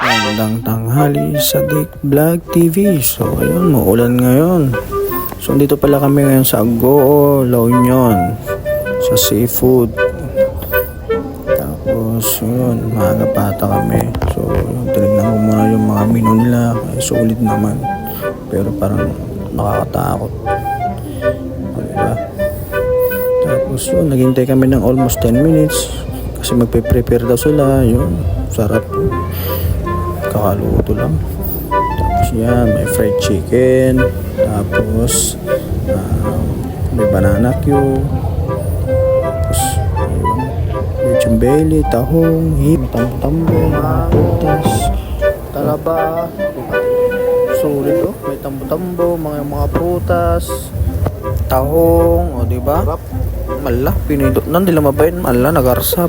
Magandang tanghali sa Dick Vlog TV. So, ayun, maulan ngayon. So, dito pala kami ngayon sa Agoo, La Union. Sa seafood. Tapos, yun, maaga pa ata kami. So, yun, tinignan ko muna yung mga menu nila. Ay, solid naman. Pero parang nakakatakot. Diba? Tapos, yun, naghintay kami ng almost 10 minutes. Kasi magpe-prepare daw sila. Yun, sarap. Kakaluto lang. Tapos yan, may fried chicken. Tapos, um, may banana cue. Tapos, may chumbeli, tahong, hip, tambo-tambo, putas, talaba. Sulit oh, may tambo-tambo, mga mga prutas, tahong, o di ba? Mala, pinindot na nila mabayin, mala, nagarsab.